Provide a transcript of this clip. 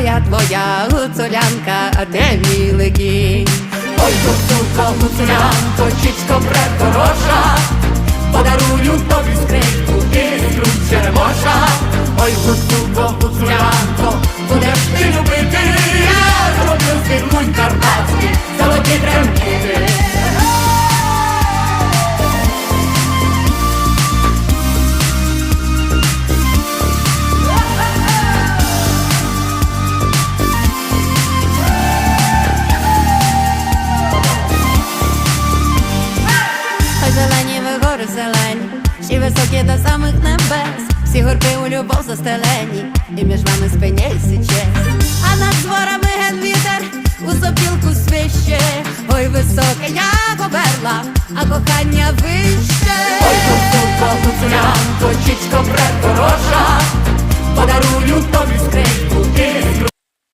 моя твоя гуцулянка, а де мій легінь? Ой, гуцулко, гуцулянко, чічко препороша, подарую тобі скрипку і ключ черемоша. Ой, гуцулко, гуцулянко, будеш ти любити, зелені ще високі до самих небес, всі горби у любов застелені, і між вами спиняється честь. А над дворами ген вітер у сопілку свище, ой, високе, як оберла, а кохання вище. Ой, гуцулко, гуцулянко,